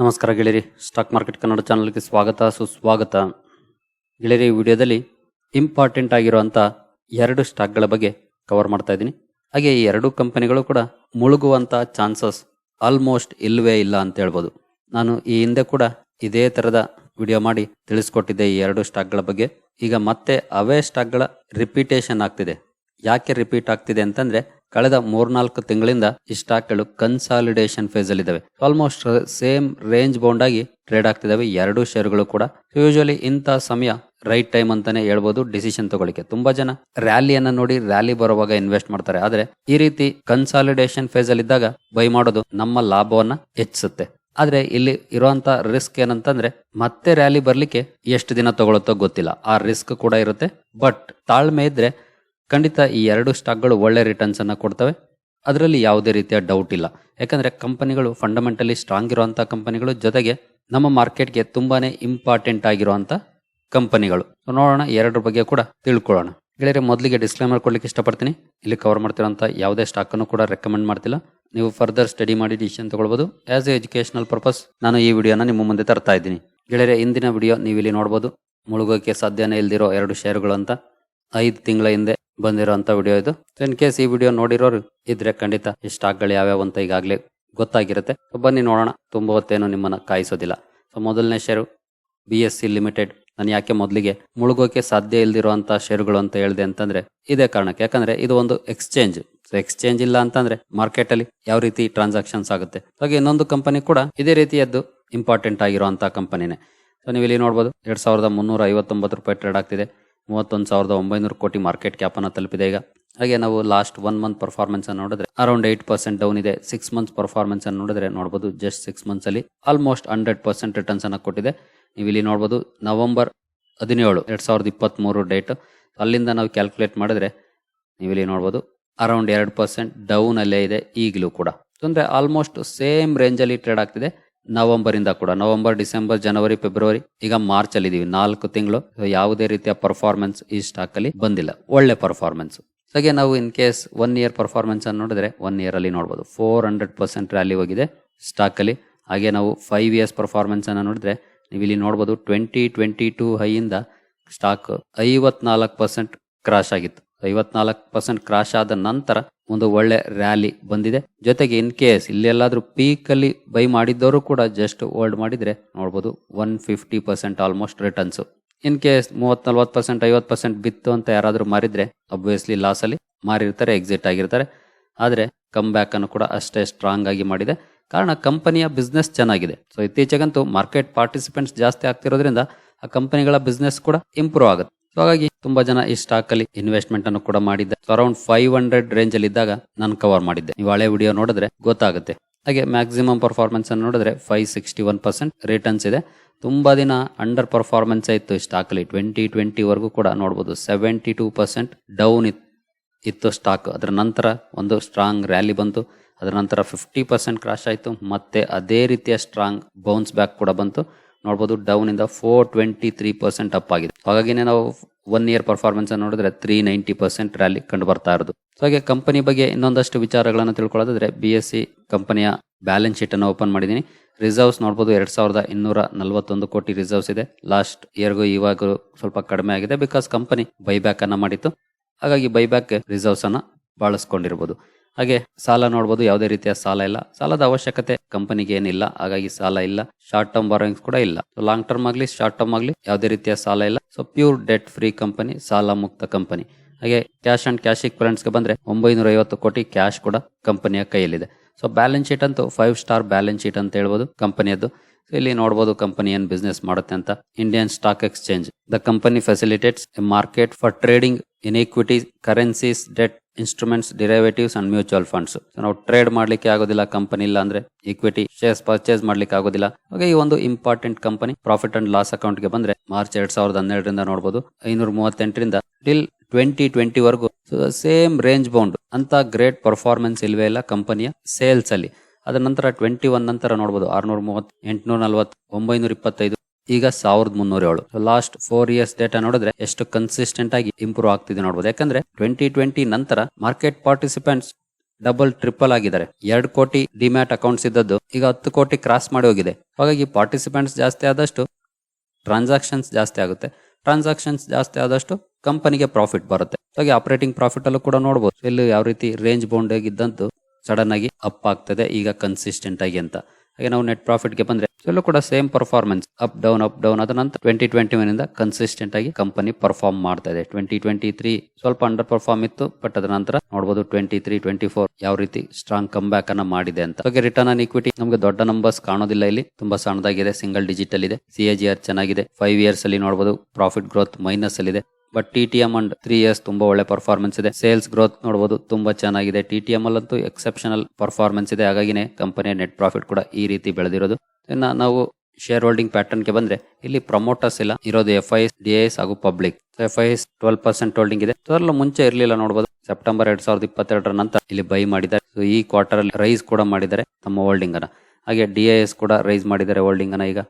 ನಮಸ್ಕಾರ ಗೆಳೆಯರಿ. Stock market Kannada ಚಾನಲ್ಗೆ ಸ್ವಾಗತ, ಸುಸ್ವಾಗತ. ಗೆಳೆಯರಿ ವಿಡಿಯೋದಲ್ಲಿ ಇಂಪಾರ್ಟೆಂಟ್ ಆಗಿರುವಂಥ ಎರಡು ಸ್ಟಾಕ್ಗಳ ಬಗ್ಗೆ ಕವರ್ ಮಾಡ್ತಾ ಇದ್ದೀನಿ. ಹಾಗೆ ಈ ಎರಡು ಕಂಪನಿಗಳು ಕೂಡ ಮುಳುಗುವಂಥ ಚಾನ್ಸಸ್ ಆಲ್ಮೋಸ್ಟ್ ಇಲ್ಲವೇ ಇಲ್ಲ ಅಂತ ಹೇಳ್ಬೋದು. ನಾನು ಈ ಹಿಂದೆ ಕೂಡ ಇದೇ ಥರದ ವಿಡಿಯೋ ಮಾಡಿ ತಿಳಿಸ್ಕೊಟ್ಟಿದ್ದೆ ಈ ಎರಡು ಸ್ಟಾಕ್ಗಳ ಬಗ್ಗೆ. ಈಗ ಮತ್ತೆ ಅವೇ ಸ್ಟಾಕ್ಗಳ ರಿಪೀಟೇಷನ್ ಆಗ್ತಿದೆ. ಯಾಕೆ ರಿಪೀಟ್ ಆಗ್ತಿದೆ ಅಂತಂದ್ರೆ ಕಳೆದ ಮೂರ್ನಾಲ್ಕು ತಿಂಗಳಿಂದ ಈ ಸ್ಟಾಕ್ಗಳು ಕನ್ಸಾಲಿಡೇಷನ್ ಫೇಸ್ ಅಲ್ಲಿ ಇದಾವೆ ಆಲ್ಮೋಸ್ಟ್ ಸೇಮ್ ರೇಂಜ್ ಬೌಂಡ್ ಆಗಿ ಟ್ರೇಡ್ ಆಗ್ತಿದಾವೆ ಎರಡು ಶೇರ್ಗಳು ಕೂಡ. ಯೂಶಲಿ ಇಂಥ ಸಮಯ ರೈಟ್ ಟೈಮ್ ಅಂತಾನೆ ಹೇಳ್ಬೋದು ಡಿಸಿಷನ್ ತಗೊಳ್ಳಿಕ್ಕೆ. ತುಂಬಾ ಜನ ರ್ಯಾಲಿಯನ್ನ ನೋಡಿ ರ್ಯಾಲಿ ಬರುವಾಗ ಇನ್ವೆಸ್ಟ್ ಮಾಡ್ತಾರೆ. ಆದ್ರೆ ಈ ರೀತಿ ಕನ್ಸಾಲಿಡೇಷನ್ ಫೇಸ್ ಅಲ್ಲಿ ಇದ್ದಾಗ ಬೈ ಮಾಡೋದು ನಮ್ಮ ಲಾಭವನ್ನ ಹೆಚ್ಚಿಸುತ್ತೆ. ಆದ್ರೆ ಇಲ್ಲಿ ಇರುವಂತ ರಿಸ್ಕ್ ಏನಂತಂದ್ರೆ ಮತ್ತೆ ರ್ಯಾಲಿ ಬರ್ಲಿಕ್ಕೆ ಎಷ್ಟು ದಿನ ತಗೊಳುತ್ತೋ ಗೊತ್ತಿಲ್ಲ. ಆ ರಿಸ್ಕ್ ಕೂಡ ಇರುತ್ತೆ. ಬಟ್ ತಾಳ್ಮೆ ಇದ್ರೆ ಖಂಡಿತ ಈ ಎರಡು ಸ್ಟಾಕ್ಗಳು ಒಳ್ಳೆ ರಿಟರ್ನ್ಸ್ ಅನ್ನ ಕೊಡ್ತವೆ. ಅದರಲ್ಲಿ ಯಾವುದೇ ರೀತಿಯ ಡೌಟ್ ಇಲ್ಲ. ಯಾಕಂದ್ರೆ ಕಂಪನಿಗಳು ಫಂಡಮೆಂಟಲಿ ಸ್ಟ್ರಾಂಗ್ ಇರುವಂತಹ ಕಂಪನಿಗಳು ಜೊತೆಗೆ ನಮ್ಮ ಮಾರ್ಕೆಟ್ಗೆ ತುಂಬಾನೇ ಇಂಪಾರ್ಟೆಂಟ್ ಆಗಿರುವಂಥ ಕಂಪನಿಗಳು. ನೋಡೋಣ ಎರಡರ ಬಗ್ಗೆ ಕೂಡ ತಿಳ್ಕೊಳ್ಳೋಣ. ಗೆಳೆಯರೆ, ಮೊದಲಿಗೆ ಡಿಸ್ಕ್ಲೈಮರ್ ಕೊಡ್ಲಿಕ್ಕೆ ಇಷ್ಟಪಡ್ತೀನಿ. ಇಲ್ಲಿ ಕವರ್ ಮಾಡ್ತಿರೋಂಥ ಯಾವುದೇ ಸ್ಟಾಕ್ ಅನ್ನು ಕೂಡ ರೆಕಮೆಂಡ್ ಮಾಡ್ತಿಲ್ಲ. ನೀವು ಫರ್ದರ್ ಸ್ಟಡಿ ಮಾಡಿ ಡಿಸಿಷನ್ ತಗೊಳ್ಬೋದು. ಆಸ್ ಎ ಎಜುಕೇಶನಲ್ ಪರ್ಪಸ್ ನಾನು ಈ ವಿಡಿಯೋನ ನಿಮ್ಮ ಮುಂದೆ ತರ್ತಾ ಇದ್ದೀನಿ. ಗೆಳೆಯರೆ, ಇಂದಿನ ವಿಡಿಯೋ ನೀವು ಇಲ್ಲಿ ನೋಡಬಹುದು ಮುಳುಗೋಕೆ ಸಾಧ್ಯನೇ ಇಲ್ದಿರೋ ಎರಡು ಶೇರುಗಳು ಅಂತ. ಐದು ತಿಂಗಳ ಹಿಂದೆ ಬಂದಿರೋಂಥ ವಿಡಿಯೋ ಇದು. ಇನ್ ಕೇಸ್ ಈ ವಿಡಿಯೋ ನೋಡಿರೋರು ಇದ್ರೆ ಖಂಡಿತ ಈ ಸ್ಟಾಕ್ಗಳು ಯಾವ್ಯಾವ ಅಂತ ಈಗಾಗಲೇ ಗೊತ್ತಾಗಿರುತ್ತೆ. ಸೊ ಬನ್ನಿ ನೋಡೋಣ. ತುಂಬ ಹೊತ್ತೇನು ನಿಮ್ಮನ್ನ ಕಾಯಿಸೋದಿಲ್ಲ. ಸೊ ಮೊದಲನೇ share B S C limited ನಾನು ಯಾಕೆ ಮೊದಲಿಗೆ ಮುಳುಗೋಕೆ ಸಾಧ್ಯ ಇಲ್ದಿರುವಂತ ಷೇರುಗಳು ಅಂತ ಹೇಳಿದೆ ಅಂತಂದ್ರೆ ಇದೇ ಕಾರಣಕ್ಕೆ. ಯಾಕಂದ್ರೆ ಇದು ಒಂದು ಎಕ್ಸ್ಚೇಂಜ್ ಸೊ ಎಕ್ಸ್ಚೇಂಜ್ ಇಲ್ಲ ಅಂತಂದ್ರೆ ಮಾರ್ಕೆಟ್ ಅಲ್ಲಿ ಯಾವ ರೀತಿ ಟ್ರಾನ್ಸಾಕ್ಷನ್ಸ್ ಆಗುತ್ತೆ. ಹಾಗೆ ಇನ್ನೊಂದು ಕಂಪನಿ ಕೂಡ ಇದೇ ರೀತಿಯದ್ದು ಇಂಪಾರ್ಟೆಂಟ್ ಆಗಿರುವಂಥ ಕಂಪನಿನೇ ಸೊ ನೀವು ಇಲ್ಲಿ ನೋಡಬಹುದು ಎರಡ್ ಸಾವಿರದ ಮುನ್ನೂರ ಐವತ್ತೊಂಬತ್ತು ರೂಪಾಯಿ ಟ್ರೇಡ್ ಆಗ್ತಿದೆ. ಮೂವತ್ತೊಂದು ಸಾವಿರದ ಒಂಬೈನೂರು ಕೋಟಿ ಮಾರ್ಕೆಟ್ ಕ್ಯಾಪ್ ಅನ್ನು ತಲುಪಿದೆ ಈಗ. ಹಾಗೆ ನಾವು ಲಾಸ್ಟ್ ಒನ್ ಮಂತ್ ಪರ್ಫಾರ್ಮೆನ್ಸ್ ಅನ್ನು ನೋಡಿದ್ರೆ ಅರೌಂಡ್ ಏಟ್ ಪರ್ಸೆಂಟ್ ಡೌನ್ ಇದೆ. ಸಿಕ್ಸ್ ಮಂತ್ಸ್ ಪರ್ಫಾರ್ಮೆನ್ಸ್ ಅನ್ನು ನೋಡಿದ್ರೆ ನೋಡಬಹುದು ಜಸ್ಟ್ ಸಿಕ್ಸ್ ಮಂತ್ಸ್ ಅಲ್ಲಿ ಆಲ್ಮೋಸ್ಟ್ ಹಂಡ್ರೆಡ್ ಪರ್ಸೆಂಟ್ ರಿಟರ್ನ್ಸ್ ಅನ್ನ ಕೊಟ್ಟಿದೆ. ನೀವು ಇಲ್ಲಿ ನೋಡಬಹುದು ನವೆಂಬರ್ ಹದಿನೇಳು, ಎರಡ್ ಸಾವಿರದ ಇಪ್ಪತ್ತ್ ಮೂರು ಡೇಟ್ ಅಲ್ಲಿಂದ ನಾವು ಕ್ಯಾಲ್ಕುಲೇಟ್ ಮಾಡಿದ್ರೆ ನೀವು ಇಲ್ಲಿ ನೋಡಬಹುದು ಅರೌಂಡ್ ಎರಡು ಪರ್ಸೆಂಟ್ ಡೌನ್ ಅಲ್ಲೇ ಇದೆ ಈಗಲೂ ಕೂಡ. ಅಂದರೆ ಆಲ್ಮೋಸ್ಟ್ ಸೇಮ್ ರೇಂಜ್ ಅಲ್ಲಿ ಟ್ರೇಡ್ ಆಗ್ತಿದೆ. ನವೆಂಬರ್ ಇಂದ ಕೂಡ. ನವೆಂಬರ್, ಡಿಸೆಂಬರ್, ಜನವರಿ, ಫೆಬ್ರವರಿ, ಈಗ ಮಾರ್ಚ್ ಅಲ್ಲಿ ಇದೀವಿ ನಾಲ್ಕು ತಿಂಗಳು. ಯಾವುದೇ ರೀತಿಯ ಪರ್ಫಾರ್ಮೆನ್ಸ್ ಈ ಸ್ಟಾಕ್ ಅಲ್ಲಿ ಬಂದಿಲ್ಲ. ಒಳ್ಳೆ ಪರ್ಫಾರ್ಮೆನ್ಸ್ ಹಾಗೆ ನಾವು in case one year performance ಅನ್ನು ನೋಡಿದ್ರೆ ಒನ್ ಇಯರ್ ಅಲ್ಲಿ ನೋಡಬಹುದು ಫೋರ್ ಹಂಡ್ರೆಡ್ ಪರ್ಸೆಂಟ್ ರ್ಯಾಲಿ ಹೋಗಿದೆ ಸ್ಟಾಕ್ ಅಲ್ಲಿ. ಹಾಗೆ ನಾವು ಫೈವ್ ಇಯರ್ಸ್ ಪರ್ಫಾರ್ಮೆನ್ಸ್ ಅನ್ನು ನೋಡಿದ್ರೆ ನೀವು ಇಲ್ಲಿ ನೋಡಬಹುದು ಟ್ವೆಂಟಿ ಟ್ವೆಂಟಿ ಟೂ ಹೈಯಿಂದ ಸ್ಟಾಕ್ ಐವತ್ನಾಲ್ಕು ಪರ್ಸೆಂಟ್ ಕ್ರಾಶ್ ಆಗಿತ್ತು. ಐವತ್ನಾಲ್ಕು ಪರ್ಸೆಂಟ್ ಕ್ರಾಶ್ ಆದ ನಂತರ ಒಂದು ಒಳ್ಳೆ ರ್ಯಾಲಿ ಬಂದಿದೆ. ಜೊತೆಗೆ ಇನ್ ಕೇಸ್ ಇಲ್ಲೆಲ್ಲಾದ್ರೂ ಪೀಕ್ ಅಲ್ಲಿ ಬೈ ಮಾಡಿದ್ದವರು ಕೂಡ ಜಸ್ಟ್ ಹೋಲ್ಡ್ ಮಾಡಿದ್ರೆ ನೋಡಬಹುದು one fifty percent almost returns in case ಮೂವತ್ ನಲ್ವತ್ತು ಪರ್ಸೆಂಟ್ ಐವತ್ತು ಪರ್ಸೆಂಟ್ ಬಿತ್ತು ಅಂತ ಯಾರಾದ್ರೂ ಮಾರಿದ್ರೆ ಅಬ್ವಿಯಸ್ಲಿ ಲಾಸ್ ಅಲ್ಲಿ ಮಾರಿರ್ತಾರೆ ಎಕ್ಸಿಟ್ ಆಗಿರ್ತಾರೆ. ಆದ್ರೆ ಕಮ್ ಬ್ಯಾಕ್ ಅನ್ನು ಕೂಡ ಅಷ್ಟೇ ಸ್ಟ್ರಾಂಗ್ ಆಗಿ ಮಾಡಿದೆ. ಕಾರಣ ಕಂಪನಿಯ ಬಿಸ್ನೆಸ್ ಚೆನ್ನಾಗಿದೆ. ಸೊ ಇತ್ತೀಚೆಗಂತೂ ಮಾರ್ಕೆಟ್ ಪಾರ್ಟಿಸಿಪೆಂಟ್ಸ್ ಜಾಸ್ತಿ ಆಗ್ತಿರೋದ್ರಿಂದ ಆ ಕಂಪನಿಗಳ ಬಿಸ್ನೆಸ್ ಕೂಡ ಇಂಪ್ರೂವ್ ಆಗುತ್ತೆ. ಸೊ ಹಾಗಾಗಿ ತುಂಬಾ ಜನ ಈ ಸ್ಟಾಕ್ ಅಲ್ಲಿ ಇನ್ವೆಸ್ಟ್ಮೆಂಟ್ ಅನ್ನು ಕೂಡ ಮಾಡಿದ್ದೆ ಅರೌಂಡ್ ಫೈವ್ ಹಂಡ್ರೆಡ್ ರೇಂಜ್ ಅಲ್ಲಿ ಇದ್ದಾಗ ನಾನು ಕವರ್ ಮಾಡಿದ್ದೆ. ನೀವು ಹಳೆ ವಿಡಿಯೋ ನೋಡಿದ್ರೆ ಗೊತ್ತಾಗುತ್ತೆ. ಹಾಗೆ ಮ್ಯಾಕ್ಸಿಮಮ್ ಪರ್ಫಾರ್ಮೆನ್ಸ್ ಅನ್ನು ನೋಡಿದ್ರೆ five sixty one percent returns ಇದೆ. ತುಂಬಾ ದಿನ ಅಂಡರ್ ಪರ್ಫಾರ್ಮೆನ್ಸ್ ಇತ್ತು ಈ ಸ್ಟಾಕ್ ಅಲ್ಲಿ. ಟ್ವೆಂಟಿ ಟ್ವೆಂಟಿ ವರೆಗೂ ಕೂಡ ನೋಡಬಹುದು ಸೆವೆಂಟಿ ಟೂ ಪರ್ಸೆಂಟ್ ಡೌನ್ ಇತ್ತು ಸ್ಟಾಕ್ ಅದರ ನಂತರ ಒಂದು ಸ್ಟ್ರಾಂಗ್ ರ್ಯಾಲಿ ಬಂತು. ಅದರ ನಂತರ ಫಿಫ್ಟಿ ಪರ್ಸೆಂಟ್ ಕ್ರಾಶ್ ಆಯಿತು. ಮತ್ತೆ ಅದೇ ರೀತಿಯ ಸ್ಟ್ರಾಂಗ್ ಬೌನ್ಸ್ ಬ್ಯಾಕ್ ಕೂಡ ಬಂತು. ನೋಡಬಹುದು ಡೌನ್ ಇಂದ four twenty three percent up ಆಗಿದೆ. ಹಾಗಾಗಿನೇ ನಾವು ಒನ್ ಇಯರ್ ಪರ್ಫಾರ್ಮೆನ್ಸ್ ನೋಡಿದ್ರೆ ತ್ರೀ ನೈಂಟಿ ಪರ್ಸೆಂಟ್ ರ್ಯಾಲಿ ಕಂಡು ಬರ್ತಾ ಇರೋದು. ಸೊ ಹಾಗೆ ಕಂಪನಿ ಬಗ್ಗೆ ಇನ್ನೊಂದಷ್ಟು ವಿಚಾರಗಳನ್ನು ತಿಳ್ಕೊಳ್ಳೋದಾದ್ರೆ ಬಿ ಎಸ್ ಸಿ ಕಂಪನಿಯ ಬ್ಯಾಲೆನ್ಸ್ ಶೀಟ್ ಅನ್ನು ಓಪನ್ ಮಾಡಿದ್ದೀನಿ. ರಿಸರ್ವ್ಸ್ ನೋಡಬಹುದು ಎರಡ್ ಸಾವಿರದ ಇನ್ನೂರ ನಲವತ್ತೊಂದು ಕೋಟಿ ರಿಸರ್ವ್ಸ್ ಇದೆ. ಲಾಸ್ಟ್ ಇಯರ್ಗೂ ಇವಾಗ ಸ್ವಲ್ಪ ಕಡಿಮೆ ಆಗಿದೆ ಬಿಕಾಸ್ ಕಂಪನಿ ಬೈಬ್ಯಾಕ್ ಅನ್ನ ಮಾಡಿತ್ತು. ಹಾಗಾಗಿ ಬೈಬ್ಯಾಕ್ ರಿಸರ್ವ್ಸ್ ಅನ್ನ ಬಳಸ್ಕೊಂಡಿರ್ಬೋದು. ಹಾಗೆ ಸಾಲ ನೋಡಬಹುದು ಯಾವುದೇ ರೀತಿಯ ಸಾಲ ಇಲ್ಲ. ಸಾಲದ ಅವಶ್ಯಕತೆ ಕಂಪನಿಗೆ ಏನಿಲ್ಲ, ಹಾಗಾಗಿ ಸಾಲ ಇಲ್ಲ. ಶಾರ್ಟ್ ಟರ್ಮ್ ಬಾರೋಯಿಂಗ್ಸ್ ಕೂಡ ಇಲ್ಲ. ಲಾಂಗ್ ಟರ್ಮ್ ಆಗಲಿ ಶಾರ್ಟ್ ಟರ್ಮ್ ಆಗಲಿ ಯಾವುದೇ ರೀತಿಯ ಸಾಲ ಇಲ್ಲ. So pure debt free company ಸಾಲ ಮುಕ್ತ ಕಂಪನಿ ಹಾಗೆ ಕ್ಯಾಶ್ ಅಂಡ್ ಕ್ಯಾಶ್ಗೆ ಬಂದ್ರೆ ಒಂಬೈನೂರ ಐವತ್ತು ಕೋಟಿ ಕ್ಯಾಶ್ ಕೂಡ ಕಂಪನಿಯ ಕೈಯಲ್ಲಿದೆ. ಸೊ ಬ್ಯಾಲೆನ್ಸ್ ಶೀಟ್ ಅಂತೂ ಫೈವ್ ಸ್ಟಾರ್ ಬ್ಯಾಲೆನ್ಸ್ ಶೀಟ್ ಅಂತ ಹೇಳ್ಬೋದು ಕಂಪನಿಯದ್ದು. ಇಲ್ಲಿ ನೋಡಬಹುದು ಕಂಪನಿ ಏನ್ ಬಿಸ್ನೆಸ್ ಮಾಡುತ್ತೆ ಅಂತ. Indian stock exchange the company facilitates a market for trading in equity currencies debt instruments derivatives and mutual funds ನಾವು ಟ್ರೇಡ್ ಮಾಡ್ಲಿಕ್ಕೆ ಆಗೋದಿಲ್ಲ ಕಂಪನಿ ಇಲ್ಲ ಅಂದ್ರೆ ಈಕ್ವಿಟಿ ಶೇರ್ಸ್ ಪರ್ಚೇಸ್ ಮಾಡ್ಲಿಕ್ಕೆ ಆಗೋದಿಲ್ಲ. ಹಾಗೆ ಈ ಒಂದು important company profit and loss ಅಕೌಂಟ್ಗೆ ಬಂದ್ರೆ ಮಾರ್ಚ್ ಎರಡ್ ಸಾವಿರದ ಹನ್ನೆರಡರಿಂದ ನೋಡಬಹುದು ಐನೂರ ಮೂವತ್ತೆಂಟರಿಂದ ಟಿಲ್ ಟ್ವೆಂಟಿ ಟ್ವೆಂಟಿ ವರೆಗೂ. ಸೇಮ್ ರೇಂಜ್ ಬೌಂಡ್ ಅಂತ ಗ್ರೇಟ್ ಪರ್ಫಾರ್ಮೆನ್ಸ್ ಇಲ್ವೇ ಇಲ್ಲ ಕಂಪನಿಯ ಸೇಲ್ಸ್ ಅಲ್ಲಿ. ಅದರ ನಂತರ ಟ್ವೆಂಟಿ ಒನ್ ನಂತರ ನೋಡಬಹುದು ಆರ್ನೂರ ಮೂವತ್ತು, ಎಂಟುನೂರ ನಲ್ವತ್ತು, ಒಂಬೈನೂರ ಇಪ್ಪತ್ತೈದು. ಈಗ ಸಾವಿರದ ಮುನ್ನೂರ ಏಳು. ಲಾಸ್ಟ್ ಫೋರ್ ಇಯರ್ಸ್ ಡೇಟಾ ನೋಡಿದ್ರೆ ಎಷ್ಟು ಕನ್ಸಿಸ್ಟೆಂಟ್ ಆಗಿ ಇಂಪ್ರೂವ್ ಆಗ್ತಿದೆ ನೋಡಬಹುದು ಯಾಕಂದ್ರೆ ಟ್ವೆಂಟಿ ಟ್ವೆಂಟಿ ನಂತರ ಮಾರ್ಕೆಟ್ ಪಾರ್ಟಿಸಿಪೆಂಟ್ಸ್ ಡಬಲ್ ಟ್ರಿಪಲ್ ಆಗಿದ್ದಾರೆ. ಎರಡು ಕೋಟಿ ಡಿಮ್ಯಾಟ್ ಅಕೌಂಟ್ಸ್ ಇದ್ದದ್ದು ಈಗ ಹತ್ತು ಕೋಟಿ ಕ್ರಾಸ್ ಮಾಡಿ ಹೋಗಿದೆ. ಹಾಗಾಗಿ ಪಾರ್ಟಿಸಿಪೆಂಟ್ಸ್ ಜಾಸ್ತಿ ಆದಷ್ಟು ಟ್ರಾನ್ಸಾಕ್ಷನ್ಸ್ ಜಾಸ್ತಿ ಆಗುತ್ತೆ. ಟ್ರಾನ್ಸಾಕ್ಷನ್ಸ್ ಜಾಸ್ತಿ ಆದಷ್ಟು ಕಂಪನಿಗೆ ಪ್ರಾಫಿಟ್ ಬರುತ್ತೆ. ಹಾಗೆ ಆಪರೇಟಿಂಗ್ ಪ್ರಾಫಿಟ್ ಅಲ್ಲೂ ಕೂಡ ನೋಡಬಹುದು ಇಲ್ಲಿ ಯಾವ ರೀತಿ ರೇಂಜ್ ಬೌಂಡ್ ಆಗಿದ್ದಂತೂ ಸಡನ್ ಆಗಿ ಅಪ್ ಆಗ್ತದೆ ಈಗ ಕನ್ಸಿಸ್ಟೆಂಟ್ ಆಗಿ ಅಂತ. ಹಾಗೆ ನಾವು ನೆಟ್ ಪ್ರಾಫಿಟ್ಗೆ ಬಂದ್ರೆ ಇಲ್ಲೂ ಕೂಡ same performance up down up down ಅದ ನಂತರ ಟ್ವೆಂಟಿ ಟ್ವೆಂಟಿ ಒನ್ ಇಂದ ಕನ್ಸಿಸ್ಟೆಂಟ್ ಆಗಿ ಕಂಪನಿ ಪರ್ಫಾರ್ಮ್ ಮಾಡ್ತಾ ಇದೆ. ಟ್ವೆಂಟಿ ಟ್ವೆಂಟಿ ತ್ರೀ ಸ್ವಲ್ಪ ಅಂಡರ್ ಪರ್ಫಾರ್ಮ್ ಇತ್ತು ಬಟ್ ಅದರ ನಂತರ ನೋಡಬಹುದು ಟ್ವೆಂಟಿ ತ್ರೀ ಟ್ವೆಂಟಿ ಫೋರ್ ಯಾವ ರೀತಿ ಸ್ಟ್ರಾಂಗ್ ಕಮ್ ಬ್ಯಾಕ್ ಅನ್ನ ಮಾಡಿದೆ ಅಂತ. ಹಾಗೆ ರಿಟರ್ನ್ ಆನ್ ಇಕ್ವಿಟಿ ನಮಗೆ ದೊಡ್ಡ ನಂಬರ್ಸ್ ಕಾಣೋದಿಲ್ಲ ಇಲ್ಲಿ. ತುಂಬಾ ಸಣ್ಣದಾಗಿದೆ ಸಿಂಗಲ್ ಡಿಜಿಟಲ್ ಇದೆ. ಸಿಎಜಿಆರ್ ಚೆನ್ನಾಗಿದೆ. ಫೈವ್ ಇಯರ್ಸ್ ಅಲ್ಲಿ ನೋಡಬಹುದು ಪ್ರಾಫಿಟ್ ಗ್ರೋತ್ ಮೈನಸ್ ಅಲ್ಲಿ ಇದೆ. But T T M and three years ತುಂಬಾ ಒಳ್ಳೆ ಪರ್ಫಾರ್ಮೆನ್ಸ್ ಇದೆ. ಸೇಲ್ಸ್ ಗ್ರೋತ್ ನೋಡಬಹುದು ತುಂಬಾ ಚೆನ್ನಾಗಿದೆ. ಟಿ ಟಿ ಎಂ ಅಲ್ಲಂತೂ ಎಕ್ಸೆಪ್ಷನಲ್ ಪರ್ಫಾರ್ಮೆನ್ಸ್ ಇದೆ. ಹಾಗಾಗಿನೇ ಕಂಪನಿಯ ನೆಟ್ ಪ್ರಾಫಿಟ್ ಕೂಡ ಈ ರೀತಿ ಬೆಳೆದಿರೋದು. ಇನ್ನ ನಾವು ಶೇರ್ ಹೋಲ್ಡಿಂಗ್ ಪ್ಯಾಟರ್ನ್ಗೆ ಬಂದ್ರೆ, ಇಲ್ಲಿ ಪ್ರಮೋಟರ್ಸ್ ಇಲ್ಲ, ಇರೋದು ಎಫ್ ಐ ಎಸ್ ಹಾಗೂ public F I S twelve percent holding ಇದೆ. ಅದರಲ್ಲೂ ಮುಂಚೆ ಇರಲಿಲ್ಲ ನೋಡಬಹುದು ಸೆಪ್ಟೆಂಬರ್ ಎರಡ್ ಸಾವಿರದ ಇಪ್ಪತ್ತೆರಡರ ನಂತರ ಇಲ್ಲಿ ಬೈ ಮಾಡಿದ್ದಾರೆ. ಸೊ ಈ ಕ್ವಾರ್ಟರ್ ಅಲ್ಲಿ ರೈಸ್ ಕೂಡ ಮಾಡಿದ್ದಾರೆ ತಮ್ಮ ಹೋಲ್ಡಿಂಗ್ ಅನ್ನ. ಹಾಗೆ ಡಿ ಎಸ್ ಕೂಡ ರೈಸ್ ಮಾಡಿದ್ದಾರೆ ಹೋಲ್ಡಿಂಗ್ ಅನ್ನ ಈಗ.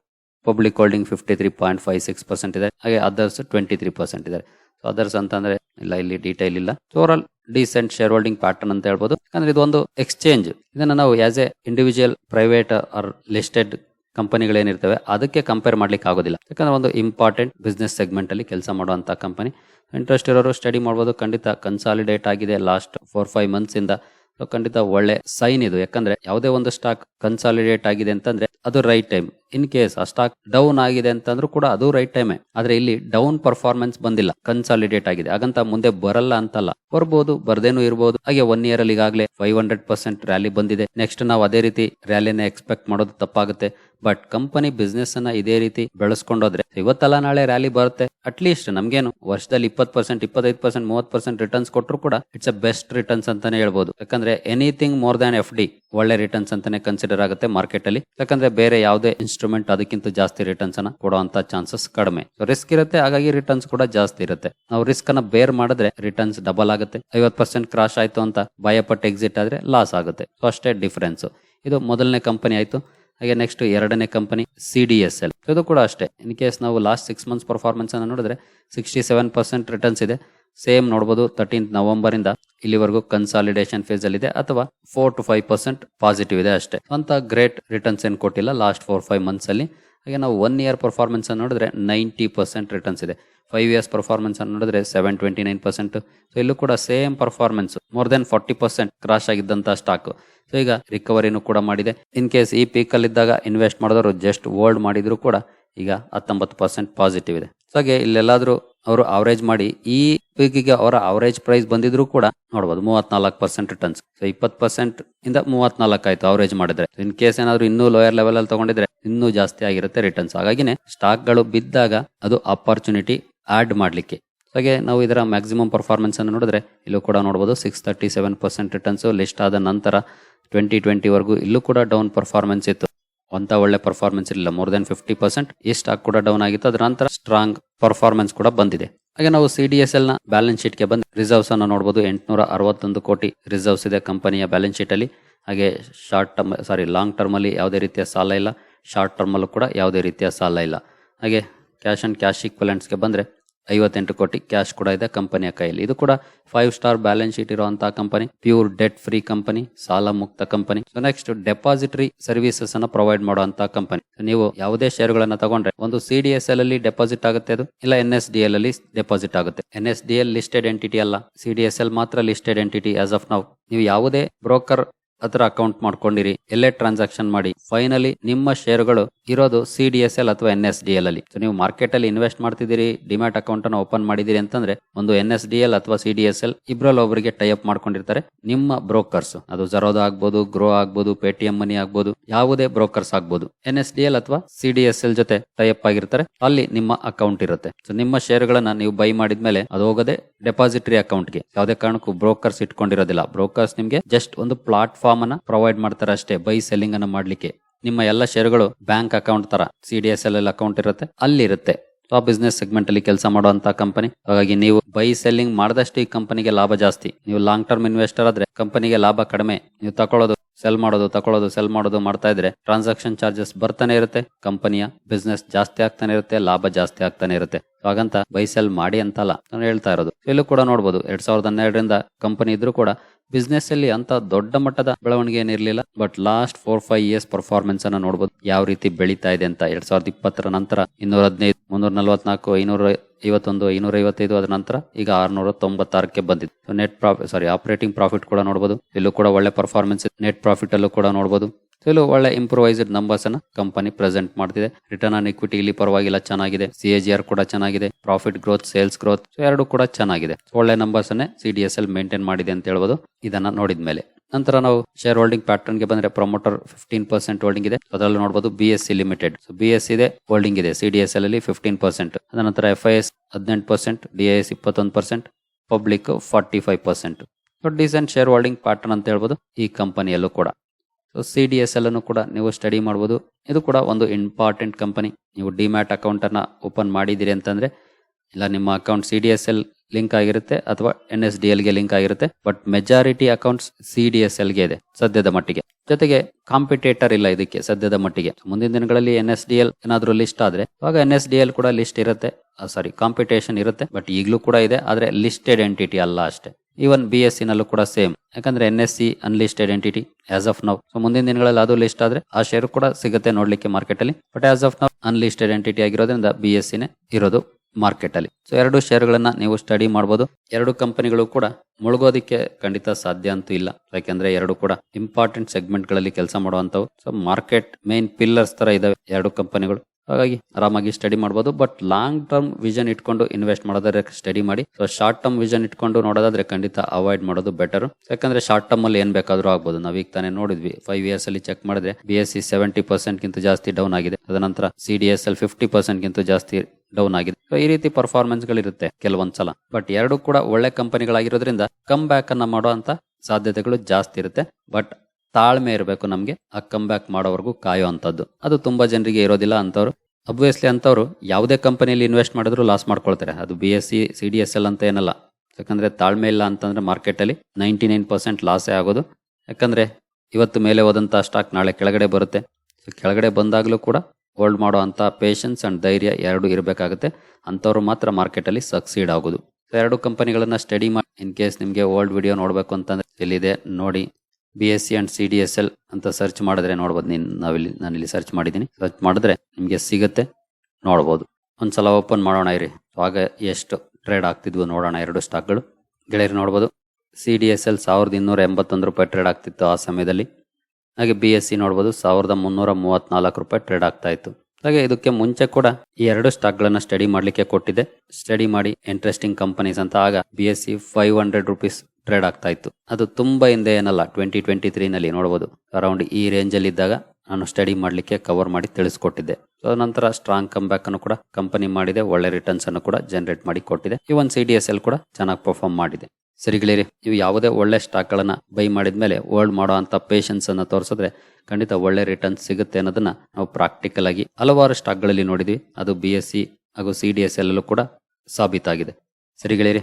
Public holding fifty three point five six percent ಇದೆ. ಹಾಗೆ ಅದರ್ಸ್ ಟ್ವೆಂಟಿ ತ್ರೀ ಪರ್ಸೆಂಟ್ ಇದೆ. ಸೊ ಅದರ್ಸ್ ಅಂತಂದ್ರೆ ಇಲ್ಲ, ಇಲ್ಲಿ ಡೀಟೈಲ್ ಇಲ್ಲ. Over decent share holding pattern ಅಂತ ಹೇಳ್ಬೋದು. ಯಾಕಂದ್ರೆ ಇದೊಂದು ಎಕ್ಸ್ಚೇಂಜ್ ಇದನ್ನ ನಾವು as a individual private or listed ಕಂಪನಿಗಳೇನಿರ್ತವೆ, ಅದಕ್ಕೆ ಕಂಪೇರ್ ಮಾಡ್ಲಿಕ್ಕೆ ಆಗೋದಿಲ್ಲ. ಯಾಕಂದ್ರೆ ಒಂದು ಇಂಪಾರ್ಟೆಂಟ್ ಬಿಸ್ನೆಸ್ ಸೆಗ್ಮೆಂಟ್ ಅಲ್ಲಿ ಕೆಲಸ ಮಾಡುವಂತ ಕಂಪನಿ ಇಂಟ್ರೆಸ್ಟ್ ಇರೋರು ಸ್ಟಡಿ ಮಾಡ್ಬೋದು. ಖಂಡಿತ ಕನ್ಸಾಲಿಡೇಟ್ ಆಗಿದೆ ಲಾಸ್ಟ್ ಫೋರ್ ಫೈವ್ ಮಂತ್ಸ್ ಇಂದ. ಖಂಡಿತ ಒಳ್ಳೆ ಸೈನ್ ಇದು. ಯಾಕಂದ್ರೆ ಯಾವುದೇ ಒಂದು ಸ್ಟಾಕ್ ಕನ್ಸಾಲಿಡೇಟ್ ಆಗಿದೆ ಅಂತಂದ್ರೆ ಅದು ರೈಟ್ ಟೈಮ್ ಇನ್ ಕೇಸ್ ಆ ಸ್ಟಾಕ್ ಡೌನ್ ಆಗಿದೆ ಅಂತಂದ್ರೂ ಕೂಡ ಅದು ರೈಟ್ ಟೈಮೇ ಆದ್ರೆ ಇಲ್ಲಿ ಡೌನ್ ಪರ್ಫಾರ್ಮೆನ್ಸ್ ಬಂದಿಲ್ಲ. ಕನ್ಸಾಲಿಡೇಟ್ ಆಗಿದೆ. ಹಾಗಂತ ಮುಂದೆ ಬರಲ್ಲ ಅಂತಲ್ಲ. ಬರ್ಬೋದು, ಬರ್ದೇನು ಇರಬಹುದು ಹಾಗೆ ಒನ್ ಇಯರ್ ಅಲ್ಲಿ ಈಗಾಗಲೇ ಫೈವ್ ಹಂಡ್ರೆಡ್ ಪರ್ಸೆಂಟ್ ರ್ಯಾಲಿ ಬಂದಿದೆ. ನೆಕ್ಸ್ಟ್ ನಾವು ಅದೇ ರೀತಿ ರ್ಯಾಲಿನ ಎಕ್ಸ್ಪೆಕ್ಟ್ ಮಾಡೋದು ತಪ್ಪಾಗುತ್ತೆ. ಬಟ್ ಕಂಪನಿ ಬಿಸ್ನೆಸ್ ಅನ್ನ ಇದೇ ರೀತಿ ಬೆಳೆಸ್ಕೊಂಡೋದ್ರೆ ಇವತ್ತಲ್ಲ ನಾಳೆ ರ್ಯಾಲಿ ಬರುತ್ತೆ. ಅಟ್ ಲೀಸ್ಟ್ ನಮ್ಗೇನು ವರ್ಷದಲ್ಲಿ ಇಪ್ಪತ್ತು ಪರ್ಸೆಂಟ್ ಇಪ್ಪತ್ತೈದು ಪರ್ಸೆಂಟ್ ಮೂವತ್ತು ಪರ್ಸೆಂಟ್ ರಿಟರ್ನ್ಸ್ ಕೊಟ್ಟರು ಕೂಡ ಇಟ್ಸ್ ಅ ಬೆಸ್ಟ್ ರಿಟರ್ನ್ಸ್ ಅಂತಾನೆ ಹೇಳ್ಬೋದು. ಯಾಕಂದ್ರೆ anything more than F D ಒಳ್ಳೆ ರಿಟರ್ನ್ಸ್ ಅಂತಾನೆ ಕನ್ಸಿಡರ್ ಆಗುತ್ತೆ ಮಾರ್ಕೆಟ್ ಅಲ್ಲಿ. ಯಾಕಂದ್ರೆ ಬೇರೆ ಯಾವುದೇ ಇನ್ಸ್ಟ್ರೂಮೆಂಟ್ ಅದಕ್ಕಿಂತ ಜಾಸ್ತಿ ರಿಟರ್ನ್ಸ್ ಅನ್ನ ಕೊಡುವಂತ ಚಾನ್ಸಸ್ ಕಡಿಮೆ. ರಿಸ್ಕ್ ಇರುತ್ತೆ, ಹಾಗಾಗಿ ರಿಟರ್ನ್ಸ್ ಕೂಡ ಜಾಸ್ತಿ ಇರುತ್ತೆ. ನಾವು ರಿಸ್ಕ್ ಅನ್ನ ಬೇರ್ ಮಾಡಿದ್ರೆ ರಿಟರ್ನ್ಸ್ ಡಬಲ್ ಆಗುತ್ತೆ. ಐವತ್ ಪರ್ಸೆಂಟ್ ಕ್ರಾಶ್ ಆಯ್ತು ಅಂತ ಭಯಪಟ್ಟು ಎಕ್ಸಿಟ್ ಆದ್ರೆ ಲಾಸ್ ಆಗುತ್ತೆ. ಸೊ ಅಷ್ಟೇ ಡಿಫರೆನ್ಸ್ ಇದು ಮೊದಲನೇ ಕಂಪನಿ ಆಯ್ತು. ಹಾಗೆ ನೆಕ್ಸ್ಟ್ ಎರಡನೇ company C D S L ಇದು ಕೂಡ ಅಷ್ಟೇ. ಇನ್ ಕೇಸ್ ನಾವು ಲಾಸ್ಟ್ ಸಿಕ್ಸ್ ಮಂತ್ಸ್ ಪರ್ಫಾರ್ಮೆನ್ಸ್ ಅನ್ನು ನೋಡಿದ್ರೆ ಸಿಕ್ಸ್ಟಿ ಸೆವೆನ್ ಪರ್ಸೆಂಟ್ ರಿಟರ್ನ್ಸ್ ಇದೆ. ಸೇಮ್ ನೋಡಬಹುದು ತರ್ಟೀನ್ತ್ ನವೆಂಬರ್ ಇಂದ ಇಲ್ಲಿವರೆಗೂ ಕನ್ಸಾಲಿಡೇಷನ್ ಫೇಸ್ ಅಲ್ಲಿ ಇದೆ ಅಥವಾ four to five percent positive ಇದೆ ಅಷ್ಟೇ. ಅಂತ ಗ್ರೇಟ್ ರಿಟರ್ನ್ಸ್ ಏನು ಕೊಟ್ಟಿಲ್ಲ ಲಾಸ್ಟ್ ಫೋರ್ ಫೈವ್ ಮಂತ್ಸ್ ಅಲ್ಲಿ. ಹಾಗೆ ನಾವು ಒನ್ ಇಯರ್ ಪರ್ಫಾರ್ಮೆನ್ಸ್ ಅನ್ನು ನೋಡಿದ್ರೆ ನೈಂಟಿ ಪರ್ಸೆಂಟ್ ರಿಟರ್ನ್ಸ್ ಇದೆ. ಫೈವ್ ಇಯರ್ಸ್ ಪರ್ಫಾರ್ಮೆನ್ಸ್ ಅನ್ನು ನೋಡಿದ್ರೆ seven twenty nine percent so ಇಲ್ಲೂ ಕೂಡ same performance more than forty percent crash ಆಗಿದ್ದಂತ stock so ಈಗ ರಿಕವರಿನೂ ಕೂಡ ಮಾಡಿದೆ. ಇನ್ ಕೇಸ್ ಈ ಪೀಕ್ ಅಲ್ಲಿ ಇದ್ದಾಗ ಇನ್ವೆಸ್ಟ್ ಮಾಡಿದವರು ಜಸ್ಟ್ ಹೋಲ್ಡ್ ಮಾಡಿದ್ರು ಕೂಡ ಈಗ ಹತ್ತೊಂಬತ್ತು ಪರ್ಸೆಂಟ್ ಪಾಸಿಟಿವ್ ಇದೆ. ಸೊ ಹಾಗೆ ಇಲ್ಲೆಲ್ಲಾದ್ರೂ ಅವರು ಅವರೇಜ್ ಮಾಡಿ ಈ ಪೀಕಿಗೆ ಅವರ ಅವರೇಜ್ ಪ್ರೈಸ್ ಬಂದಿದ್ರು ಕೂಡ ನೋಡಬಹುದು ಮೂವತ್ನಾಲ್ಕು ಪರ್ಸೆಂಟ್ ರಿಟರ್ನ್ಸ್ ಸೊ ಇಪ್ಪತ್ತು ಪರ್ಸೆಂಟ್ ಇಂದ ಮೂವತ್ನಾಲ್ಕು ಆಯ್ತು ಅವರೇಜ್ ಮಾಡಿದ್ರೆ. ಇನ್ ಕೇಸ್ ಏನಾದ್ರು ಇನ್ನೂ ಲೋಯರ್ ಲೆವೆಲ್ ಅಲ್ಲಿ ತಗೊಂಡಿದ್ರೆ ಇನ್ನೂ ಜಾಸ್ತಿ ಆಗಿರುತ್ತೆ ರಿಟರ್ನ್ಸ್ ಹಾಗಾಗಿನೇ ಸ್ಟಾಕ್ಗಳು ಬಿದ್ದಾಗ ಅದು ಅಪರ್ಚುನಿಟಿ ಆಡ್ ಮಾಡ್ಲಿಕ್ಕೆ. ಹಾಗೆ ನಾವು ಇದರ ಮ್ಯಾಕ್ಸಿಮಮ್ ಪರ್ಫಾರ್ಮೆನ್ಸ್ ಅನ್ನು ನೋಡಿದ್ರೆ ಇಲ್ಲೂ ಕೂಡ ನೋಡಬಹುದು six thirty seven percent returns list ಆದ ನಂತರ ಟ್ವೆಂಟಿ ಟ್ವೆಂಟಿ ವರೆಗೂ ಇಲ್ಲೂ ಕೂಡ ಡೌನ್ ಪರ್ಫಾರ್ಮೆನ್ಸ್ ಇತ್ತು. ಅಂತ ಒಳ್ಳೆ ಪರ್ಫಾರ್ಮೆನ್ಸ್ ಇರಲಿಲ್ಲ. ಮೋರ್ ದೆನ್ ಫಿಫ್ಟಿ ಪರ್ಸೆಂಟ್ ಈ ಸ್ಟಾಕ್ ಕೂಡ ಡೌನ್ ಆಗಿತ್ತು. ಅದರ ನಂತರ ಸ್ಟ್ರಾಂಗ್ ಪರ್ಫಾರ್ಮೆನ್ಸ್ ಕೂಡ ಬಂದಿದೆ. ಹಾಗೆ ನಾವು ಸಿ ಡಿ ಎಸ್ ಎಲ್ನ ಬ್ಯಾಲೆನ್ಸ್ ಶೀಟ್ಗೆ ಬಂದು ರಿಸರ್ವ್ಸ್ ಅನ್ನು ನೋಡಬಹುದು ಎಂಟುನೂರ ಅರವತ್ತೊಂದು ಕೋಟಿ ರಿಸರ್ವ್ಸ್ ಇದೆ ಕಂಪನಿಯ ಬ್ಯಾಲೆನ್ಸ್ ಶೀಟ್ ಅಲ್ಲಿ. ಹಾಗೆ short term sorry long term ಅಲ್ಲಿ ಯಾವುದೇ ರೀತಿಯ ಸಾಲ ಇಲ್ಲ. ಶಾರ್ಟ್ ಟರ್ಮ್ ಅಲ್ಲೂ ಕೂಡ ಯಾವುದೇ ರೀತಿಯ ಸಾಲ ಇಲ್ಲ. ಹಾಗೆ ಕ್ಯಾಶ್ ಅಂಡ್ ಕ್ಯಾಶ್ಗೆ ಬಂದ್ರೆ ಐವತ್ತೆಂಟು ಕೋಟಿ ಕ್ಯಾಶ್ ಕೂಡ ಇದೆ ಕಂಪನಿಯ ಕೈಯಲ್ಲಿ. ಇದು ಕೂಡ ಫೈವ್ ಸ್ಟಾರ್ ಬ್ಯಾಲೆನ್ಸ್ ಶೀಟ್ ಇರುವಂತಹ company pure debt free company ಸಾಲ ಮುಕ್ತ ಕಂಪನಿ ನೆಕ್ಸ್ಟ್ ಡೆಪಾಸಿಟರಿ ಸರ್ವಿಸಸ್ ಅನ್ನ ಪ್ರೊವೈಡ್ ಮಾಡುವಂತಹ ಕಂಪನಿ ನೀವು ಯಾವುದೇ ಶೇರುಗಳನ್ನ ತಗೊಂಡ್ರೆ ಒಂದು ಸಿ ಡಿ ಎಸ್ ಎಲ್ ಅಲ್ಲಿ ಡೆಪಾಸಿಟ್ ಆಗುತ್ತೆ ಅದು, ಇಲ್ಲ ಎನ್ ಎಸ್ ಡಿ ಎಲ್ ಅಲ್ಲಿ ಡೆಪಾಸಿಟ್ ಆಗುತ್ತೆ. N S D L listed entity ಅಲ್ಲ ಸಿ ಡಿ ಎಸ್ ಎಲ್ ಮಾತ್ರ ಲಿಸ್ಟೆಡ್ ಎಂಟಿಟಿ ಆಸ್ ಆಫ್ ನಾವು ನೀವು ಯಾವುದೇ ಬ್ರೋಕರ್ ಹತ್ರ ಅಕೌಂಟ್ ಮಾಡ್ಕೊಂಡಿರಿ. ಎಲ್ಲೇ ಟ್ರಾನ್ಸಾಕ್ಷನ್ ಮಾಡಿ. ಫೈನಲಿ ನಿಮ್ಮ ಶೇರುಗಳು ಇರೋದು ಸಿ ಡಿ ಎಸ್ ಎಲ್ ಅಥವಾ ಎನ್ ಎಸ್ ಡಿ ಎಲ್ ಅಲ್ಲಿ. ನೀವು ಮಾರ್ಕೆಟ್ ಅಲ್ಲಿ ಇನ್ವೆಸ್ಟ್ ಮಾಡ್ತಿದ್ದೀರಿ ಡಿಮ್ಯಾಟ್ ಅಕೌಂಟ್ ಅನ್ನು ಓಪನ್ ಮಾಡಿದಿರಿ ಅಂತಂದ್ರೆ ಒಂದು ಎನ್ ಎಸ್ ಡಿ ಎಲ್ ಅಥವಾ ಸಿ ಡಿ ಎಸ್ ಎಲ್ ಇಬ್ರಲ್ಲಿ ಒಬ್ಬರಿಗೆ ಟೈ ಮಾಡ್ಕೊಂಡಿರ್ತಾರೆ. ನಿಮ್ಮ ಬ್ರೋಕರ್ಸ್ ಅದು ಜರೋದ ಆಗ್ಬೋದು ಗ್ರೋ ಆಗ್ಬೋದು ಪೇಟಿಎಂ ಮನಿ ಆಗ್ಬೋದು, ಯಾವುದೇ ಬ್ರೋಕರ್ಸ್ ಆಗ್ಬೋದು. ಎನ್ ಎಸ್ ಡಿ ಎಲ್ ಅಥವಾ ಸಿ ಡಿ ಎಸ್ ಎಲ್ ಜೊತೆ ಟೈ ಅಪ್ ಆಗಿರ್ತಾರೆ. ಅಲ್ಲಿ ನಿಮ್ಮ ಅಕೌಂಟ್ ಇರುತ್ತೆ. ಸೊ ನಿಮ್ಮ ಶೇರುಗಳನ್ನ ನೀವು ಬೈ ಮಾಡಿದ್ಮೇಲೆ ಅದು ಹೋಗದೆ ಡೆಪಾಸಿಟರಿ ಅಕೌಂಟ್ಗೆ ಯಾವುದೇ ಕಾರಣಕ್ಕೂ ಬ್ರೋಕರ್ಸ್ ಇಟ್ಕೊಂಡಿರೋದಿಲ್ಲ. ಬ್ರೋಕರ್ಸ್ ನಿಮ್ಗೆ ಜಸ್ಟ್ ಒಂದು ಪ್ಲಾಟ್ಫಾರ್ಮ್ ಅನ್ನ ಪ್ರೊವೈಡ್ ಮಾಡ್ತಾರೆ ಅಷ್ಟೇ, ಬೈ ಸೆಲ್ಲಿಂಗ್ ಅನ್ನ ಮಾಡ್ಲಿಕ್ಕೆ. ನಿಮ್ಮ ಎಲ್ಲ ಶೇರುಗಳು ಬ್ಯಾಂಕ್ ಅಕೌಂಟ್ ತರ C D S L account ಇರುತ್ತೆ, ಅಲ್ಲಿ ಇರುತ್ತೆ. ಆ ಬಿಸ್ನೆಸ್ ಸೆಗ್ಮೆಂಟ್ ಅಲ್ಲಿ ಕೆಲಸ ಮಾಡುವಂತ ಕಂಪನಿ ಹಾಗಾಗಿ ನೀವು ಬೈ ಸೆಲ್ಲಿಂಗ್ ಮಾಡಿದಷ್ಟು ಈ ಕಂಪನಿಗೆ ಲಾಭ ಜಾಸ್ತಿ. ನೀವು ಲಾಂಗ್ ಟರ್ಮ್ ಇನ್ವೆಸ್ಟರ್ ಆದ್ರೆ ಕಂಪನಿಗೆ ಲಾಭ ಕಡಿಮೆ. ನೀವು ತಕೊಳ್ಳೋದು ಸೆಲ್ ಮಾಡೋದು, ತಕೊಳ್ಳೋದು ಸೆಲ್ ಮಾಡೋದು ಮಾಡ್ತಾ ಇದ್ರೆ ಟ್ರಾನ್ಸಾಕ್ಷನ್ ಚಾರ್ಜಸ್ ಬರ್ತಾನೆ ಇರುತ್ತೆ ಕಂಪನಿಯ ಬಿಸ್ನೆಸ್ ಜಾಸ್ತಿ ಆಗ್ತಾನೆ ಇರುತ್ತೆ, ಲಾಭ ಜಾಸ್ತಿ ಆಗ್ತಾನೆ ಇರುತ್ತೆ. ಹಾಗಂತ ಬೈ ಸೆಲ್ ಮಾಡಿ ಅಂತಲ್ಲ, ನಾನು ಹೇಳ್ತಾ ಇರೋದು. ಇಲ್ಲೂ ಕೂಡ ನೋಡಬಹುದು ಎರಡ್ ಸಾವಿರದ ಹನ್ನೆರಡರಿಂದ ಕಂಪನಿ ಇದ್ರೂ ಕೂಡ ಬಿಸ್ನೆಸ್ ಅಲ್ಲಿ ಅಂತ ದೊಡ್ಡ ಮಟ್ಟದ ಬೆಳವಣಿಗೆ ಏನಿರಲಿಲ್ಲ but last four five years performance ಅನ್ನ ನೋಡಬಹುದು ಯಾವ ರೀತಿ ಬೆಳೀತಾ ಇದೆ ಅಂತ ಎರಡ್ ಸಾವಿರದ ಇಪ್ಪತ್ತರ ನಂತರ ಇನ್ನೂರ ಹದಿನೈದು, ಮುನ್ನೂರ ನಲವತ್ನಾಲ್ಕು ಐನೂರ ಐವತ್ತೊಂದು ಐನೂರ ಐವತ್ತೈದು ಅದರ ನಂತರ ಈಗ ಆರ್ನೂರ ತೊಂಬತ್ತಾರಕ್ಕೆ ಬಂದಿದೆ. Net profit sorry operating profit ಕೂಡ ನೋಡಬಹುದು ಇಲ್ಲೂ ಕೂಡ ಒಳ್ಳೆ ಪರ್ಫಾರ್ಮೆನ್ಸ್ ನೆಟ್ ಪ್ರಾಫಿಟ್ ಅಲ್ಲೂ ಕೂಡ ನೋಡಬಹುದು ಇಲ್ಲೂ ಒಳ್ಳೆ ಇಂಪ್ರೂವೈಸ್ಡ್ ನಂಬರ್ಸ್ ಅನ್ನ ಕಂಪನಿ ಪ್ರೆಸೆಂಟ್ ಮಾಡ್ತಿದೆ. ರಿಟರ್ನ್ ಆನ್ ಇಕ್ವಿಟಿ ಇಲ್ಲಿ ಪರವಾಗಿಲ್ಲ, ಚೆನ್ನಾಗಿದೆ. ಸಿ ಆರ್ ಕೂಡ ಚೆನ್ನಾಗಿದೆ. ಪ್ರಾಫಿಟ್ ಗ್ರೋತ್ ಸೇಲ್ಸ್ ಗ್ರೋತ್ ಎರಡು ಕೂಡ ಚೆನ್ನಾಗಿದೆ. ಒಳ್ಳೆ ನಂಬರ್ಸ್ ಅನ್ನೇ C D S L maintain ಮಾಡಿದೆ ಅಂತ ಹೇಳ್ಬೋದು. ಇದನ್ನ ನೋಡಿದ ಮೇಲೆ. ನಂತರ ನಾವು ಶೇರ್ ಹೋಲ್ಡಿಂಗ್ ಪ್ಯಾಟರ್ನ್ಗೆ ಬಂದ್ರೆ ಪ್ರಮೋಟರ್ ಫಿಫ್ಟೀನ್ ಪರ್ಸೆಂಟ್ ಹೋಲ್ಡಿಂಗ್ ಇದೆ. ಅದರಲ್ಲಿ ನೋಡಬಹುದು B S C limited B S ಇದೆ ಹೋಲ್ಡಿಂಗ್ ಇದೆ. ಸಿ ಡಿ ಎಸ್ ಎಲ್ ಅಲ್ಲಿ ಫಿಫ್ಟೀನ್ ಪರ್ಸೆಂಟ್ ಅದ ನಂತರ ಎಫ್ ಐ ಎಸ್ ಹದಿನೆಂಟು ಪರ್ಸೆಂಟ್ ಡಿ ಎಸ್ ಇಪ್ಪತ್ತೊಂದು percent public forty five percent decent share holding pattern ಅಂತ ಹೇಳ್ಬೋದು ಈ ಕಂಪನಿಯಲ್ಲೂ ಕೂಡ. ಸೊ ಸಿ ಡಿ ಎಸ್ ಎಲ್ಲನ್ನು ಕೂಡ ನೀವು ಸ್ಟಡಿ ಮಾಡ್ಬೋದು. ಇದು ಕೂಡ ಒಂದು ಇಂಪಾರ್ಟೆಂಟ್ ಕಂಪನಿ ನೀವು ಡಿಮ್ಯಾಟ್ ಅಕೌಂಟ್ ಅನ್ನ ಓಪನ್ ಮಾಡಿದ್ದೀರಿ ಅಂತಂದ್ರೆ, ಇಲ್ಲ ನಿಮ್ಮ account C D S L link ಆಗಿರುತ್ತೆ ಅಥವಾ ಎನ್ ಎಸ್ ಡಿ ಎಲ್ಗೆ ಲಿಂಕ್ ಆಗಿರುತ್ತೆ but majority accounts C D S ಎಲ್ಗೆ ಇದೆ, ಸದ್ಯದ ಮಟ್ಟಿಗೆ. ಜೊತೆಗೆ ಕಾಂಪಿಟೇಟರ್ ಇಲ್ಲ ಇದಕ್ಕೆ, ಸದ್ಯದ ಮಟ್ಟಿಗೆ. ಮುಂದಿನ ದಿನಗಳಲ್ಲಿ ಎನ್ ಎಸ್ ಡಿ ಎಲ್ ಏನಾದರೂ ಲಿಸ್ಟ್ ಆದ್ರೆ, ಇವಾಗ ಎನ್ ಎಸ್ ಡಿ ಎಲ್ ಕೂಡ ಲಿಸ್ಟ್ ಇರುತ್ತೆ. ಸಾರಿ ಕಾಂಪಿಟೇಷನ್ ಇರುತ್ತೆ ಬಟ್ ಈಗಲೂ ಕೂಡ ಇದೆ, ಆದ್ರೆ ಲಿಸ್ಟೆಡ್ ಎಂಟಿಟಿ ಅಲ್ಲ ಅಷ್ಟೇ. ಈವನ್ ಬಿ ಎಸ್ ಸಿ ನಲ್ಲೂ ಕೂಡ ಸೇಮ್ ಯಾಕಂದ್ರೆ N S C unlisted identity as of now so ಮುಂದಿನ ದಿನಗಳಲ್ಲಿ ಅದು ಲಿಸ್ಟ್ ಆದ್ರೆ ಆ ಶೇರ್ ಕೂಡ ಸಿಗುತ್ತೆ ನೋಡ್ಲಿಕ್ಕೆ ಮಾರ್ಕೆಟ್ ಅಲ್ಲಿ. But as of now unlisted identity ಆಗಿರೋದ್ರಿಂದ ಬಿ ಎಸ್ ಸಿನೇ ಇರೋದು ಮಾರ್ಕೆಟ್ ಅಲ್ಲಿ. ಸೊ ಎರಡು ಶೇರ್ಗಳನ್ನ ನೀವು ಸ್ಟಡಿ ಮಾಡಬಹುದು ಎರಡು ಕಂಪನಿಗಳು ಕೂಡ ಮುಳುಗೋದಿಕ್ಕೆ ಖಂಡಿತ ಸಾಧ್ಯ ಅಂತೂ ಇಲ್ಲ. ಯಾಕೆಂದ್ರೆ ಎರಡು ಕೂಡ ಇಂಪಾರ್ಟೆಂಟ್ ಸೆಗ್ಮೆಂಟ್ಗಳಲ್ಲಿ ಕೆಲಸ ಮಾಡುವಂತವು ಸೊ ಮಾರ್ಕೆಟ್ ಮೇನ್ ಪಿಲ್ಲರ್ಸ್ ತರ ಇದಾವೆ ಎರಡು ಕಂಪನಿಗಳು ಹಾಗಾಗಿ ಆರಾಮಾಗಿ ಸ್ಟಡಿ ಮಾಡಬಹುದು ಬಟ್ ಲಾಂಗ್ ಟರ್ಮ್ ವಿಷನ್ ಇಟ್ಕೊಂಡು ಇನ್ವೆಸ್ಟ್ ಮಾಡೋದಾದ್ರೆ ಸ್ಟಡಿ ಮಾಡಿ. ಸೊ ಶಾರ್ಟ್ ಟರ್ಮ್ ವಿಷನ್ ಇಟ್ಕೊಂಡು ನೋಡೋದಾದ್ರೆ ಖಂಡಿತ ಅವಾಯ್ಡ್ ಮಾಡೋದು ಬೆಟರ್ ಯಾಕಂದ್ರೆ ಶಾರ್ಟ್ ಟರ್ಮ್ ಅಲ್ಲಿ ಏನ್ ಬೇಕಾದ್ರೂ ಆಗ್ಬೋದು. ನಾವೀಗ ತಾನೇ ನೋಡಿದ್ವಿ. ಫೈವ್ ಇಯರ್ಸ್ ಅಲ್ಲಿ ಚೆಕ್ ಮಾಡಿದ್ರೆ B S C seventy percent ಗಿಂತ ಜಾಸ್ತಿ ಡೌನ್ ಆಗಿದೆ. ಅದನಂತರ C D S L fifty percent ಗಿಂತ ಜಾಸ್ತಿ ಡೌನ್ ಆಗಿದೆ. ಸೊ ಈ ರೀತಿ ಪರ್ಫಾರ್ಮೆನ್ಸ್ ಗಳಿರುತ್ತೆ ಕೆಲವೊಂದ್ಸಲ. ಬಟ್ ಎರಡು ಕೂಡ ಒಳ್ಳೆ ಕಂಪನಿಗಳಾಗಿರೋದ್ರಿಂದ ಕಮ್ ಬ್ಯಾಕ್ ಅನ್ನ ಮಾಡುವಂತ ಸಾಧ್ಯತೆಗಳು ಜಾಸ್ತಿ ಇರುತ್ತೆ. ಬಟ್ ತಾಳ್ಮೆ ಇರಬೇಕು ನಮಗೆ, ಆ ಕಮ್ ಬ್ಯಾಕ್ ಮಾಡೋವರೆಗೂ ಕಾಯೋ ಅಂಥದ್ದು. ಅದು ತುಂಬ ಜನರಿಗೆ ಇರೋದಿಲ್ಲ ಅಂಥವ್ರು. ಅಬ್ವಿಯಸ್ಲಿ ಅಂಥವ್ರು ಯಾವುದೇ ಕಂಪನಿಯಲ್ಲಿ ಇನ್ವೆಸ್ಟ್ ಮಾಡಿದ್ರು ಲಾಸ್ ಮಾಡ್ಕೊಳ್ತಾರೆ. ಅದು B S C C D S L ಅಂತ ಏನಲ್ಲ. ಯಾಕಂದರೆ ತಾಳ್ಮೆ ಇಲ್ಲ ಅಂತಂದರೆ ಮಾರ್ಕೆಟಲ್ಲಿ ನೈಂಟಿ ನೈನ್ ಪರ್ಸೆಂಟ್ ಲಾಸೇ ಆಗೋದು. ಯಾಕಂದರೆ ಇವತ್ತು ಮೇಲೆ ಹೋದಂಥ ಸ್ಟಾಕ್ ನಾಳೆ ಕೆಳಗಡೆ ಬರುತ್ತೆ. ಕೆಳಗಡೆ ಬಂದಾಗಲೂ ಕೂಡ ಹೋಲ್ಡ್ ಮಾಡೋ ಅಂಥ ಪೇಷನ್ಸ್ ಆ್ಯಂಡ್ ಧೈರ್ಯ ಎರಡು ಇರಬೇಕಾಗುತ್ತೆ. ಅಂಥವ್ರು ಮಾತ್ರ ಮಾರ್ಕೆಟಲ್ಲಿ ಸಕ್ಸೀಡ್ ಆಗೋದು. ಎರಡು ಕಂಪನಿಗಳನ್ನು ಸ್ಟಡಿ ಮಾಡಿ ಇನ್ ಕೇಸ್ ನಿಮಗೆ ಓಲ್ಡ್ ವಿಡಿಯೋ ನೋಡಬೇಕು ಅಂತಂದರೆ ಎಲ್ಲಿದೆ, ನೋಡಿ. B S C and C D S L ಅಂತ ಸರ್ಚ್ ಮಾಡಿದ್ರೆ ನೋಡ್ಬೋದು ನೀನು, ನಾವಿಲ್ಲಿ, ನಾನಿಲ್ಲಿ ಸರ್ಚ್ ಮಾಡಿದ್ದೀನಿ. ಸರ್ಚ್ ಮಾಡಿದ್ರೆ ನಿಮಗೆ ಸಿಗುತ್ತೆ, ನೋಡ್ಬೋದು. ಒಂದ್ಸಲ ಓಪನ್ ಮಾಡೋಣ ಇರಿ. ಆಗ ಎಷ್ಟು ಟ್ರೇಡ್ ಆಗ್ತಿದ್ವು ನೋಡೋಣ ಎರಡು ಸ್ಟಾಕ್ಗಳು ಗೆಳೆಯರು ನೋಡ್ಬೋದು. ಸಿ ಡಿ ಎಸ್ ಎಲ್ ಸಾವಿರದ ಇನ್ನೂರ ಎಂಬತ್ತೊಂದು ರೂಪಾಯಿ ಟ್ರೇಡ್ ಆಗ್ತಿತ್ತು ಆ ಸಮಯದಲ್ಲಿ. ಹಾಗೆ ಬಿ ಎಸ್ ಸಿ ನೋಡ್ಬೋದು, ಸಾವಿರದ ಮುನ್ನೂರ ಮೂವತ್ನಾಲ್ಕು ರೂಪಾಯಿ ಟ್ರೇಡ್ ಆಗ್ತಾ ಇತ್ತು. ಹಾಗೆ ಇದಕ್ಕೆ ಮುಂಚೆ ಕೂಡ ಈ ಎರಡು ಸ್ಟಾಕ್ಗಳನ್ನು ಸ್ಟಡಿ ಮಾಡಲಿಕ್ಕೆ ಕೊಟ್ಟಿದೆ ಸ್ಟಡಿ ಮಾಡಿ ಇಂಟ್ರೆಸ್ಟಿಂಗ್ ಕಂಪನೀಸ್ ಅಂತ. ಆಗ B S C five hundred rupees trade ಆಗ್ತಾ ಇತ್ತು. ಅದು ತುಂಬಾ ಹಿಂದೆ ಏನಲ್ಲ ಟ್ವೆಂಟಿ ಟ್ವೆಂಟಿ ತ್ರೀನಲ್ಲಿ ನೋಡ್ಬೋದು. ಅರೌಂಡ್ ಈ ರೇಂಜ್ ಅಲ್ಲಿ ಇದ್ದಾಗ ನಾನು ಸ್ಟಡಿ ಮಾಡಲಿಕ್ಕೆ ಕವರ್ ಮಾಡಿ ತಿಳಿಸ್ಕೊಟ್ಟಿದ್ದೆ. ಸೊ ನಂತರ ಸ್ಟ್ರಾಂಗ್ ಕಮ್ ಬ್ಯಾಕ್ ಅನ್ನು ಕೂಡ ಕಂಪನಿ ಮಾಡಿದೆ. ಒಳ್ಳೆ ರಿಟರ್ನ್ಸ್ ಅನ್ನು ಕೂಡ ಜನರೇಟ್ ಮಾಡಿ ಕೊಟ್ಟಿದೆ. Even C D S L ಕೂಡ ಚೆನ್ನಾಗಿ ಪರ್ಫಾರ್ಮ್ ಮಾಡಿದೆ. ಸರಿಗಳಿರಿ ನೀವು ಯಾವುದೇ ಒಳ್ಳೆ ಸ್ಟಾಕ್ಗಳನ್ನು ಬೈ ಮಾಡಿದ್ಮೇಲೆ ಹೋಲ್ಡ್ ಮಾಡೋ ಅಂತ ಪೇಷನ್ಸ್ ಅನ್ನು ತೋರಿಸಿದ್ರೆ ಖಂಡಿತ ಒಳ್ಳೆ ರಿಟರ್ನ್ಸ್ ಸಿಗುತ್ತೆ ಅನ್ನೋದನ್ನ ನಾವು ಪ್ರಾಕ್ಟಿಕಲ್ ಆಗಿ ಹಲವಾರು ಸ್ಟಾಕ್ಗಳಲ್ಲಿ ನೋಡಿದ್ವಿ. ಅದು ಬಿ ಎಸ್ ಸಿ ಹಾಗೂ ಸಿ ಡಿ ಎಸ್ ಕೂಡ ಸಾಬೀತಾಗಿದೆ. ಸರಿಗಳಿರಿ